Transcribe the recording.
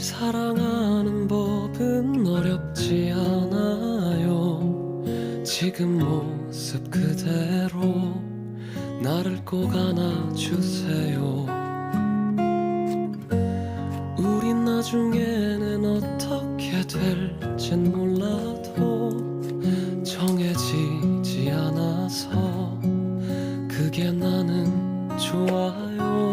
사랑하는 법은 어렵지 않아요. 지금 모습 그대로 나를 꼭 안아주세요. 우린 나중에는 어떻게 될진 몰라도 정해지지 않아서 그게 나는 좋아요.